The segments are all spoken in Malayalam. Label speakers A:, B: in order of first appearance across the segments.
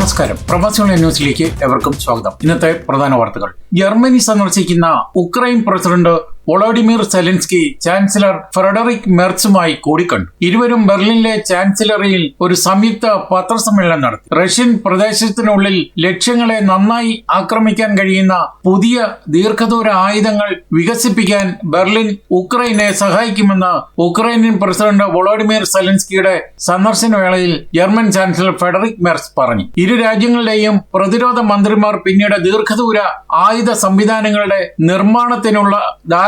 A: നമസ്കാരം. പ്രവാസികളുടെ ന്യൂസിലേക്ക് എവർക്കും സ്വാഗതം. ഇന്നത്തെ പ്രധാന വാർത്തകൾ. ജർമ്മനി സന്ദർശിക്കുന്ന Ukraine president Volodymyr Zelensky chancellor Friedrich മെർച്ചുമായി കൂടിക്കണ്ടു. ഇരുവരും ബെർലിനിലെ ചാൻസലറിയിൽ ഒരു സംയുക്ത പത്രസമ്മേളനം നടത്തി. റഷ്യൻ പ്രദേശത്തിനുള്ളിൽ ലക്ഷ്യങ്ങളെ നന്നായി ആക്രമിക്കാൻ കഴിയുന്ന പുതിയ ദീർഘദൂര ആയുധങ്ങൾ വികസിപ്പിക്കാൻ ബെർലിൻ ഉക്രൈനെ സഹായിക്കുമെന്ന് ഉക്രൈനിയൻ പ്രസിഡന്റ് വൊളോഡിമിർ സെലൻസ്കിയുടെ സന്ദർശന വേളയിൽ ജർമ്മൻ ചാൻസലർ ഫെഡറിക് മെർസ് പറഞ്ഞു. ഇരു രാജ്യങ്ങളുടെയും പ്രതിരോധ മന്ത്രിമാർ പിന്നീട് ദീർഘദൂര ആയുധ സംവിധാനങ്ങളുടെ നിർമ്മാണത്തിനുള്ള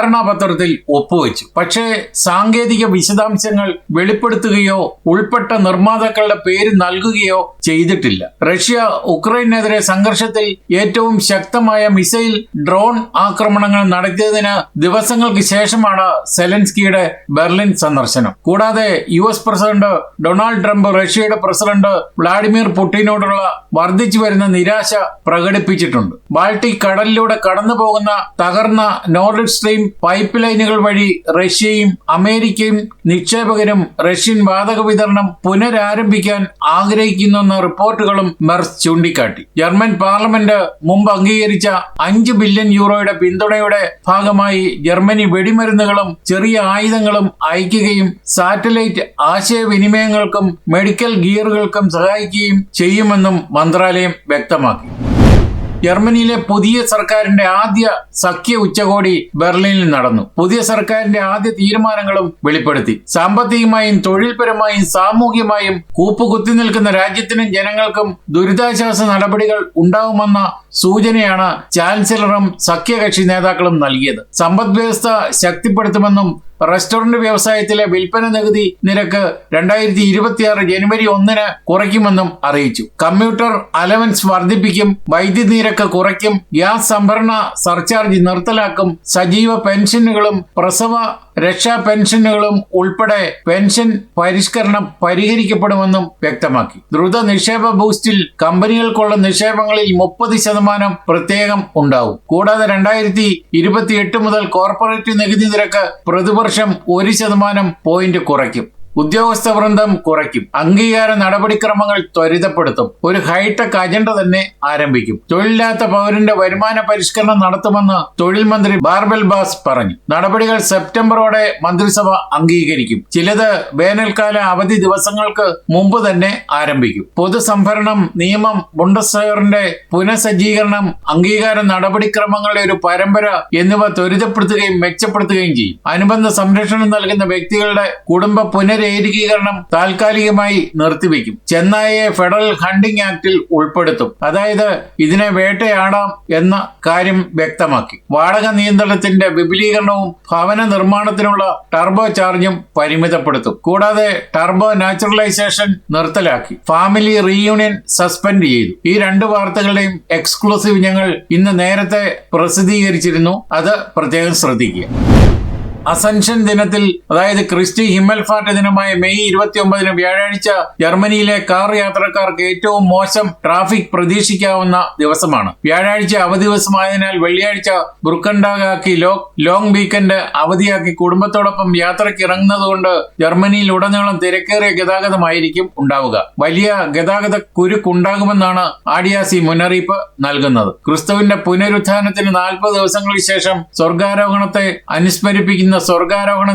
A: ധാരണാപത്രത്തിൽ ഒപ്പുവെച്ചു. പക്ഷേ സാങ്കേതിക വിശദാംശങ്ങൾ വെളിപ്പെടുത്തുകയോ ഉൾപ്പെട്ട നിർമ്മാതാക്കളുടെ പേര് നൽകുകയോ ചെയ്തിട്ടില്ല. റഷ്യ ഉക്രൈനെതിരെ സംഘർഷത്തിൽ ഏറ്റവും ശക്തമായ മിസൈൽ ഡ്രോൺ ആക്രമണങ്ങൾ നടത്തിയതിന് ദിവസങ്ങൾക്ക് ശേഷമാണ് സെലൻസ്കിയുടെ ബെർലിൻ സന്ദർശനം. കൂടാതെ U S president Donald Trump റഷ്യയുടെ പ്രസിഡന്റ് വ്ളാഡിമിർ പുടിനോടുള്ള വർദ്ധിച്ചു വരുന്ന നിരാശ പ്രകടിപ്പിച്ചിട്ടുണ്ട്. ബാൾട്ടിക് കടലിലൂടെ കടന്നു പോകുന്ന തകർന്ന നോർഡ് സ്ട്രീം പൈപ്പ് ലൈനുകൾ വഴി റഷ്യയും അമേരിക്കയും നിക്ഷേപകരും റഷ്യൻ വാതക വിതരണം പുനരാരംഭിക്കാൻ ആഗ്രഹിക്കുന്നുവെന്ന റിപ്പോർട്ടുകളും മെർസ് ചൂണ്ടിക്കാട്ടി. ജർമ്മൻ പാർലമെന്റ് മുമ്പ് അംഗീകരിച്ച അഞ്ച് ബില്യൺ യൂറോയുടെ പിന്തുണയുടെ ഭാഗമായി ജർമ്മനി വെടിമരുന്നുകളും ചെറിയ ആയുധങ്ങളും അയക്കുകയും സാറ്റലൈറ്റ് ആശയവിനിമയങ്ങൾക്കും മെഡിക്കൽ ഗിയറുകൾക്കും സഹായിക്കുകയും ചെയ്യുമെന്നും മന്ത്രാലയം വ്യക്തമാക്കി. ജർമ്മനിയിലെ പുതിയ സർക്കാരിന്റെ ആദ്യ സഖ്യ ഉച്ചകോടി ബെർലിനിൽ നടന്നു. പുതിയ സർക്കാരിന്റെ ആദ്യ തീരുമാനങ്ങളും വെളിപ്പെടുത്തി. സാമ്പത്തികമായും തൊഴിൽപരമായും സാമൂഹ്യമായും കൂപ്പുകുത്തി നിൽക്കുന്ന രാജ്യത്തിനും ജനങ്ങൾക്കും ദുരിതാശ്വാസ നടപടികൾ ഉണ്ടാവുമെന്ന സൂചനയാണ് ചാൻസലറും സഖ്യകക്ഷി നേതാക്കളും നൽകിയത്. സമ്പദ് വ്യവസ്ഥ ശക്തിപ്പെടുത്തുമെന്നും റെസ്റ്റോറന്റ് വ്യവസായത്തിലെ വിൽപ്പന നികുതി നിരക്ക് രണ്ടായിരത്തി ഇരുപത്തിയാറ് ജനുവരി ഒന്നിന് കുറയ്ക്കുമെന്നും അറിയിച്ചു. കമ്പ്യൂട്ടർ അലവൻസ് വർദ്ധിപ്പിക്കും വൈദ്യുതി നിരക്ക് കുറയ്ക്കും ഗ്യാസ് സംഭരണ സർചാർജ് നിർത്തലാക്കും സജീവ പെൻഷനുകളും പ്രസവ രക്ഷാ പെൻഷനുകളും ഉൾപ്പെടെ പെൻഷൻ പരിഷ്കരണം പരിഹരിക്കപ്പെടുമെന്നും വ്യക്തമാക്കി. ദ്രുത നിക്ഷേപ ബൂസ്റ്റിൽ കമ്പനികൾക്കുള്ള നിക്ഷേപങ്ങളിൽ മുപ്പത് ശതമാനം പ്രത്യേകം ഉണ്ടാവും. കൂടാതെ രണ്ടായിരത്തി ഇരുപത്തിയെട്ട് മുതൽ കോർപ്പറേറ്റ് നികുതി നിരക്ക് പ്രതിവർഷം ഒരു ശതമാനം പോയിന്റ് കുറയ്ക്കും. ഉദ്യോഗസ്ഥ വൃന്ദം കുറയ്ക്കും. അംഗീകാര നടപടിക്രമങ്ങൾ ത്വരിതപ്പെടുത്തും. ഒരു ഹൈടെക് അജണ്ട തന്നെ ആരംഭിക്കും. തൊഴിലില്ലാത്ത പൗരന്റെ വരുമാന പരിഷ്കരണം നടത്തുമെന്ന് തൊഴിൽ മന്ത്രി ബാർബൽ ബാസ് പറഞ്ഞു. നടപടികൾ സെപ്റ്റംബറോടെ മന്ത്രിസഭ അംഗീകരിക്കും. ചിലത് വേനൽക്കാല അവധി ദിവസങ്ങൾക്ക് മുമ്പ് തന്നെ ആരംഭിക്കും. പൊതുസംഭരണം നിയമം ബുണ്ടസ്വയറിന്റെ പുനഃസജ്ജീകരണം അംഗീകാര നടപടിക്രമങ്ങളുടെ ഒരു പരമ്പര എന്നിവ ത്വരിതപ്പെടുത്തുകയും മെച്ചപ്പെടുത്തുകയും ചെയ്യും. അനുബന്ധ സംരക്ഷണം നൽകുന്ന വ്യക്തികളുടെ കുടുംബ പുനർ പുനരേകീകരണം താൽക്കാലികമായി നിർത്തിവെക്കും ചെന്നൈയെ ഫെഡറൽ ഹണ്ടിംഗ് ആക്ടിൽ ഉൾപ്പെടുത്തും. അതായത് ഇതിനെ വേട്ടയാടാം എന്ന കാര്യം വ്യക്തമാക്കി. വാടക നിയന്ത്രണത്തിന്റെ വിപുലീകരണവും ഭവന നിർമ്മാണത്തിനുള്ള ടർബോ ചാർജും പരിമിതപ്പെടുത്തും. കൂടാതെ ടർബോ നാച്ചുറലൈസേഷൻ നിർത്തലാക്കി. ഫാമിലി റീയൂണിയൻ സസ്പെൻഡ് ചെയ്തു. ഈ രണ്ട് വാർത്തകളുടെയും എക്സ്ക്ലൂസീവ് ഞങ്ങൾ ഇന്ന് നേരത്തെ പ്രസിദ്ധീകരിച്ചിരുന്നു. അത് പ്രത്യേകം ശ്രദ്ധിക്കുക. അസൻഷൻ ദിനത്തിൽ അതായത് ക്രിസ്റ്റി ഹിമ്മൽഫാർട്ട് ദിനമായ മെയ് ഇരുപത്തി ഒമ്പതിന് വ്യാഴാഴ്ച ജർമ്മനിയിലെ കാർ യാത്രക്കാർക്ക് ഏറ്റവും മോശം ട്രാഫിക് പ്രതീക്ഷിക്കാവുന്ന ദിവസമാണ്. വ്യാഴാഴ്ച അവധി ദിവസമായതിനാൽ വെള്ളിയാഴ്ച ബുർക്കണ്ടാകാക്കി ലോക് ലോങ് വീക്കെൻഡ് അവധിയാക്കി കുടുംബത്തോടൊപ്പം യാത്രയ്ക്ക് ഇറങ്ങുന്നതുകൊണ്ട് ജർമ്മനിയിൽ ഉടനീളം തിരക്കേറിയ ഗതാഗതമായിരിക്കും ഉണ്ടാവുക. വലിയ ഗതാഗത കുരുക്കുണ്ടാകുമെന്നാണ് ആഡിയാസി മുന്നറിയിപ്പ് നൽകുന്നത്. ക്രിസ്തുവിന്റെ പുനരുത്ഥാനത്തിന് നാൽപ്പത് ദിവസങ്ങൾക്ക് ശേഷം സ്വർഗാരോഹണത്തെ അനുസ്മരിപ്പിക്കുന്ന ഇന്ന് സ്വർഗാരോഹണ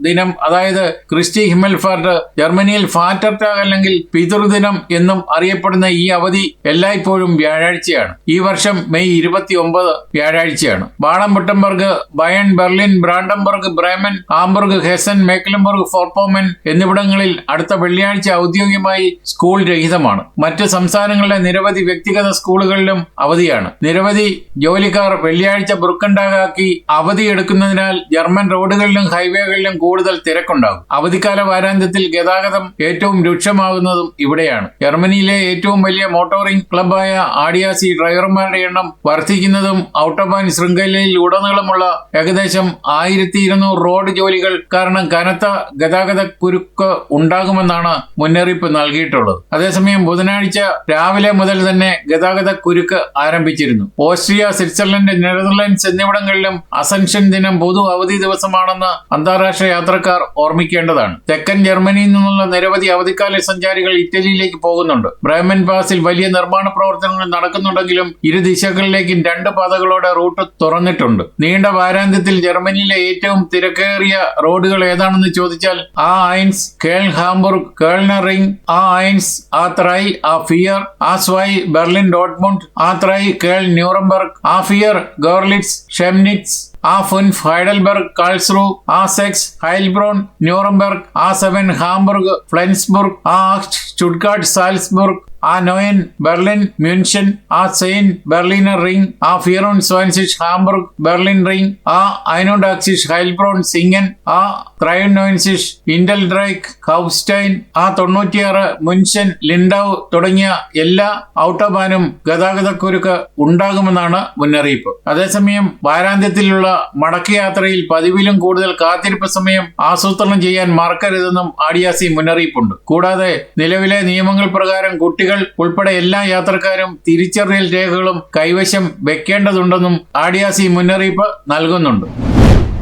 A: ദിനം. അതായത് ക്രിസ്റ്റി ഹിമ്മൽഫാർട്ട് ജർമ്മനിയിൽ ഫാറ്റർടാഗ് അല്ലെങ്കിൽ പിതൃദിനം എന്നും അറിയപ്പെടുന്ന ഈ അവധി എല്ലായ്പ്പോഴും വ്യാഴാഴ്ചയാണ്. ഈ വർഷം മെയ് ഇരുപത്തി ഒമ്പത് വ്യാഴാഴ്ചയാണ്. Baden Württemberg Bayern Berlin Brandenburg Bremen Hamburg Hessen Mecklenburg ഫോർപോമൻ എന്നിവിടങ്ങളിൽ അടുത്ത വെള്ളിയാഴ്ച ഔദ്യോഗികമായി സ്കൂൾ രഹിതമാണ്. മറ്റ് സംസ്ഥാനങ്ങളിലെ നിരവധി വ്യക്തിഗത സ്കൂളുകളിലും അവധിയാണ്. നിരവധി ജോലിക്കാർ വെള്ളിയാഴ്ച ബുർക്കണ്ടാകാക്കി അവധി എടുക്കുന്നതിനാൽ ജർമ്മൻ റോഡുകളിലും ഹൈവേകളിലും കൂടുതൽ തിരക്കുണ്ടാകും. അവധിക്കാല വാരാന്ത്യത്തിൽ ഗതാഗതം ഏറ്റവും രൂക്ഷമാകുന്നതും ഇവിടെയാണ്. ജർമ്മനിയിലെ ഏറ്റവും വലിയ മോട്ടോറിംഗ് ക്ലബായ ആഡിയാസി ഡ്രൈവർമാരുടെ എണ്ണം വർദ്ധിക്കുന്നതും ഔട്ടോബാൻ ശൃംഖലയിൽ ഉടനീളമുള്ള ഏകദേശം ആയിരത്തി ഇരുന്നൂറ് റോഡ് ജോലികൾ കാരണം കനത്ത ഗതാഗത കുരുക്ക് ഉണ്ടാകുമെന്നാണ് മുന്നറിയിപ്പ് നൽകിയിട്ടുള്ളത്. അതേസമയം ബുധനാഴ്ച രാവിലെ മുതൽ തന്നെ ഗതാഗത കുരുക്ക് ആരംഭിച്ചിരുന്നു. ഓസ്ട്രിയ സ്വിറ്റ്സർലൻഡ് നെതർലൻഡ്സ് എന്നിവിടങ്ങളിലും അസൻഷൻ ദിനം പൊതു അവധി ദിവസം ദിവസമാണെന്ന് അന്താരാഷ്ട്ര യാത്രക്കാർ ഓർമ്മിക്കേണ്ടതാണ്. തെക്കൻ ജർമ്മനിയിൽ നിന്നുള്ള നിരവധി അവധിക്കാല സഞ്ചാരികൾ ഇറ്റലിയിലേക്ക് പോകുന്നുണ്ട്. ബ്രഹ്മൻ പാസിൽ വലിയ നിർമ്മാണ പ്രവർത്തനങ്ങൾ നടക്കുന്നുണ്ടെങ്കിലും ഇരു ദിശകളിലേക്കും രണ്ട് പാതകളോടെ റൂട്ട് തുറന്നിട്ടുണ്ട്. നീണ്ട വാരാന്ത്യത്തിൽ ജർമ്മനിയിലെ ഏറ്റവും തിരക്കേറിയ റോഡുകൾ ഏതാണെന്ന് ചോദിച്ചാൽ ആ ഐൻസ് കേൾ ഹാംബുർഗ് കേൾണ റിംഗ് ആ ഐൻസ് ആ ത്രൈ ആ ഫിയർ ആ സ്വൈ ബെർലിൻ ഡോട്ട്മുണ്ട് ആ ത്രൈ കേൾ ന്യൂറംബർഗ് ആ ഫിയർ ഗോർലിറ്റ്സ് ഷെംനിറ്റ്സ് ആ ഫുൻഫ് Heidelberg Karlsruhe A sex Heilbronn Nuremberg A seven Hamburg Flensburg act Stuttgart Salzburg ആ നോയൻ ബെർലിൻ മ്യൂൻഷൻ ആ സെയിൻ ബെർലിനർ റിംഗ് ആ ഫിയറോൺ സ്വാൻസിഷ് ഹാംബർഗ് ബെർലിൻ റിംഗ് ആ ഐനോഡാക്സിഷ് ഹൈൽബ്രോൺ സിംഗൻ ആ ത്രയോനോൻസിഷ് ഇൻഡൽ ഡ്രൈക്ക് ഹൗസ്റ്റൈൻ ആ തൊണ്ണൂറ്റിയാറ് മുൻഷൻ ലിൻഡാവ് തുടങ്ങിയ എല്ലാ ഔട്ടോബാനും ഗതാഗതക്കുരുക്ക് ഉണ്ടാകുമെന്നാണ് മുന്നറിയിപ്പ്. അതേസമയം വാരാന്ത്യത്തിലുള്ള മടക്കയാത്രയിൽ പതിവിലും കൂടുതൽ കാത്തിരിപ്പ് സമയം ആസൂത്രണം ചെയ്യാൻ മറക്കരുതെന്നും ആഡിയാസി മുന്നറിയിപ്പുണ്ട്. കൂടാതെ നിലവിലെ നിയമങ്ങൾ പ്രകാരം കുട്ടികൾ ഉൾപ്പെടെ എല്ലാ യാത്രക്കാരും തിരിച്ചറിയൽ രേഖകളും കൈവശം വെക്കേണ്ടതുണ്ടെന്നും ആഡിയാസി മുന്നറിയിപ്പ് നൽകുന്നുണ്ട്.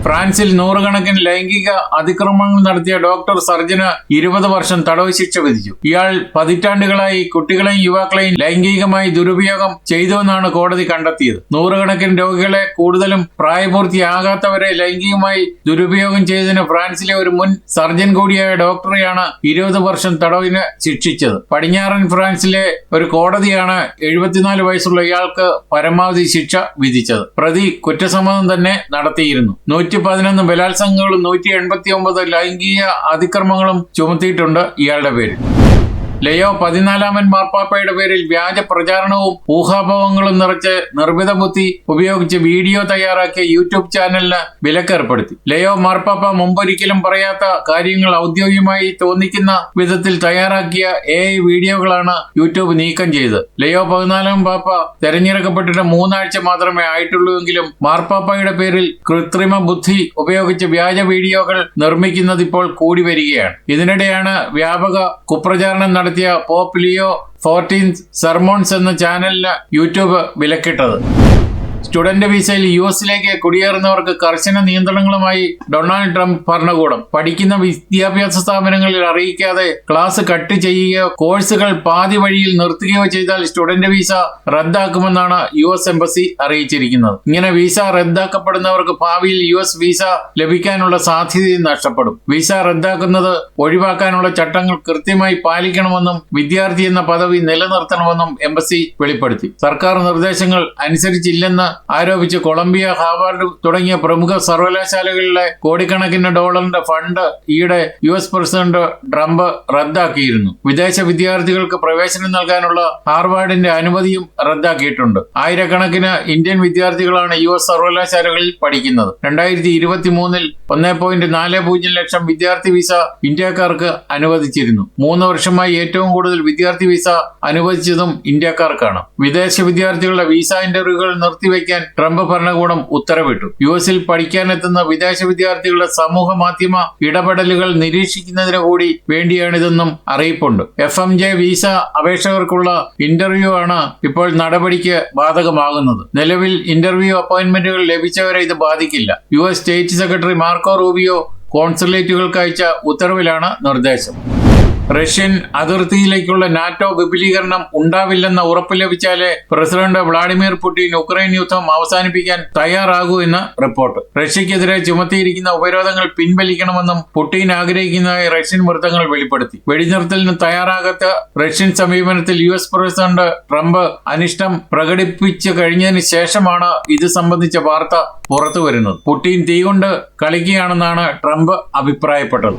A: ഫ്രാൻസിൽ നൂറുകണക്കിന് ലൈംഗിക അതിക്രമങ്ങൾ നടത്തിയ ഡോക്ടർ സർജന് ഇരുപത് വർഷം തടവ് ശിക്ഷ വിധിച്ചു. ഇയാൾ പതിറ്റാണ്ടുകളായി കുട്ടികളെയും യുവാക്കളെയും ലൈംഗികമായി ദുരുപയോഗം ചെയ്തുവെന്നാണ് കോടതി കണ്ടെത്തിയത്. നൂറുകണക്കിന് രോഗികളെ കൂടുതലും പ്രായപൂർത്തിയാകാത്തവരെ ലൈംഗികമായി ദുരുപയോഗം ചെയ്തതിന് ഫ്രാൻസിലെ ഒരു മുൻ സർജൻ കൂടിയായ ഡോക്ടറെയാണ് ഇരുപത് വർഷം തടവിന് ശിക്ഷിച്ചത്. പടിഞ്ഞാറൻ ഫ്രാൻസിലെ ഒരു കോടതിയാണ് എഴുപത്തിനാല് വയസ്സുള്ള ഇയാൾക്ക് പരമാവധി ശിക്ഷ വിധിച്ചത്. പ്രതി കുറ്റസമ്മതം തന്നെ നടത്തിയിരുന്നു. നൂറ്റി പതിനൊന്ന് ബലാത്സംഗങ്ങളും നൂറ്റി എൺപത്തി ഒമ്പത് ലൈംഗിക അതിക്രമങ്ങളും ചുമത്തിയിട്ടുണ്ട്. ഇയാളുടെ പേരിൽ ലയോ പതിനാലാമൻ മാർപ്പാപ്പയുടെ പേരിൽ വ്യാജ പ്രചാരണവും ഊഹാഭവങ്ങളും നിറച്ച് നിർമ്മിത ബുദ്ധി ഉപയോഗിച്ച് വീഡിയോ തയ്യാറാക്കിയ യൂട്യൂബ് ചാനലിന് വിലക്കേർപ്പെടുത്തി. ലയോ മാർപ്പാപ്പ മുമ്പൊരിക്കലും പറയാത്ത കാര്യങ്ങൾ ഔദ്യോഗികമായി തോന്നിക്കുന്ന വിധത്തിൽ തയ്യാറാക്കിയ എ വീഡിയോകളാണ് യൂട്യൂബ് നീക്കം ചെയ്തത്. ലയോ പതിനാലാം പാപ്പ തെരഞ്ഞെടുക്കപ്പെട്ടിട്ട് മൂന്നാഴ്ച മാത്രമേ ആയിട്ടുള്ളൂ എങ്കിലും മാർപ്പാപ്പയുടെ പേരിൽ കൃത്രിമ ബുദ്ധി ഉപയോഗിച്ച് വ്യാജ വീഡിയോകൾ നിർമ്മിക്കുന്നത് ഇപ്പോൾ കൂടി വരികയാണ്. ഇതിനിടെയാണ് വ്യാപക കുപ്രചാരണം നടത്തിയ പോപ്പ് ലിയോ ഫോർട്ടീൻ സർമോൺസ് എന്ന ചാനലിന് യൂട്യൂബ് വിലക്കിട്ടത്. സ്റ്റുഡന്റ് വിസയിൽ യു എസിലേക്ക് കുടിയേറുന്നവർക്ക് കർശന നിയന്ത്രണങ്ങളുമായി ഡൊണാൾഡ് ട്രംപ് ഭരണകൂടം. പഠിക്കുന്ന വിദ്യാഭ്യാസ സ്ഥാപനങ്ങളിൽ അറിയിക്കാതെ ക്ലാസ് കട്ട് ചെയ്യുകയോ കോഴ്സുകൾ പാതി വഴിയിൽ നിർത്തുകയോ ചെയ്താൽ സ്റ്റുഡന്റ് വിസ റദ്ദാക്കുമെന്നാണ് യു എസ് എംബസി അറിയിച്ചിരിക്കുന്നത്. ഇങ്ങനെ വിസ റദ്ദാക്കപ്പെടുന്നവർക്ക് ഭാവിയിൽ യു എസ് വിസ ലഭിക്കാനുള്ള സാധ്യതയും നഷ്ടപ്പെടും. വിസ റദ്ദാക്കുന്നത് ഒഴിവാക്കാനുള്ള ചട്ടങ്ങൾ കൃത്യമായി പാലിക്കണമെന്നും വിദ്യാർത്ഥി എന്ന പദവി നിലനിർത്തണമെന്നും എംബസി വെളിപ്പെടുത്തി. സർക്കാർ നിർദ്ദേശങ്ങൾ അനുസരിച്ചില്ലെന്ന് ആരോപിച്ച് കൊളംബിയ ഹാർവാർഡ് തുടങ്ങിയ പ്രമുഖ സർവകലാശാലകളിലെ കോടിക്കണക്കിന് ഡോളറിന്റെ ഫണ്ട് ഈയിടെ യു എസ് പ്രസിഡന്റ് ട്രംപ് റദ്ദാക്കിയിരുന്നു. വിദേശ വിദ്യാർത്ഥികൾക്ക് പ്രവേശനം നൽകാനുള്ള ഹാർവാർഡിന്റെ അനുമതിയും റദ്ദാക്കിയിട്ടുണ്ട്. ആയിരക്കണക്കിന് ഇന്ത്യൻ വിദ്യാർത്ഥികളാണ് യു എസ് സർവകലാശാലകളിൽ പഠിക്കുന്നത്. രണ്ടായിരത്തി ഇരുപത്തി മൂന്നിൽ ഒന്നേ പോയിന്റ് നാല് പൂജ്യം ലക്ഷം വിദ്യാർത്ഥി വിസ ഇന്ത്യക്കാർക്ക് അനുവദിച്ചിരുന്നു. മൂന്ന് വർഷമായി ഏറ്റവും കൂടുതൽ വിദ്യാർത്ഥി വിസ അനുവദിച്ചതും ഇന്ത്യക്കാർക്കാണ്. വിദേശ വിദ്യാർത്ഥികളുടെ വിസ ഇന്റർവ്യൂകൾ നിർത്തിവെക്കാൻ ട്രംപ് ഭരണകൂടം ഉത്തരവിട്ടു. യു എസിൽ പഠിക്കാനെത്തുന്ന വിദേശ വിദ്യാർത്ഥികളുടെ സമൂഹ മാധ്യമ ഇടപെടലുകൾ നിരീക്ഷിക്കുന്നതിന് കൂടി വേണ്ടിയാണിതെന്നും അറിയിപ്പുണ്ട്. എഫ് എം ജെ വിസ അപേക്ഷകർക്കുള്ള ഇന്റർവ്യൂ ആണ് ഇപ്പോൾ നടപടിക്ക് ബാധകമാകുന്നത്. നിലവിൽ ഇന്റർവ്യൂ അപ്പോയിന്റ്മെന്റുകൾ ലഭിച്ചവരെ ഇത് ബാധിക്കില്ല. U S state secretary Marco Rubio കോൺസുലേറ്റുകൾക്ക് അയച്ച ഉത്തരവിലാണ് നിർദ്ദേശം. റഷ്യൻ അതിർത്തിയിലേക്കുള്ള നാറ്റോ വിപുലീകരണം ഉണ്ടാവില്ലെന്ന ഉറപ്പ് ലഭിച്ചാലേ പ്രസിഡന്റ് വ്ളാഡിമിർ പുടിൻ ഉക്രൈൻ യുദ്ധം അവസാനിപ്പിക്കാൻ തയ്യാറാകൂ എന്ന് റിപ്പോർട്ട്. റഷ്യക്കെതിരെ ചുമത്തിയിരിക്കുന്ന ഉപരോധങ്ങൾ പിൻവലിക്കണമെന്നും പുടിൻ ആഗ്രഹിക്കുന്നതായി റഷ്യൻ വൃത്തങ്ങൾ വെളിപ്പെടുത്തി. വെടിനിർത്തലിന് തയ്യാറാകാത്ത റഷ്യൻ സമീപനത്തിൽ യു എസ് പ്രസിഡന്റ് ട്രംപ് അനിഷ്ടം പ്രകടിപ്പിച്ചു കഴിഞ്ഞതിന് ശേഷമാണ് ഇത് സംബന്ധിച്ച വാർത്ത പുറത്തുവരുന്നത്. പുടിൻ പുടിൻ തീകൊണ്ട് കളിക്കുകയാണെന്നാണ് ട്രംപ് അഭിപ്രായപ്പെട്ടത്.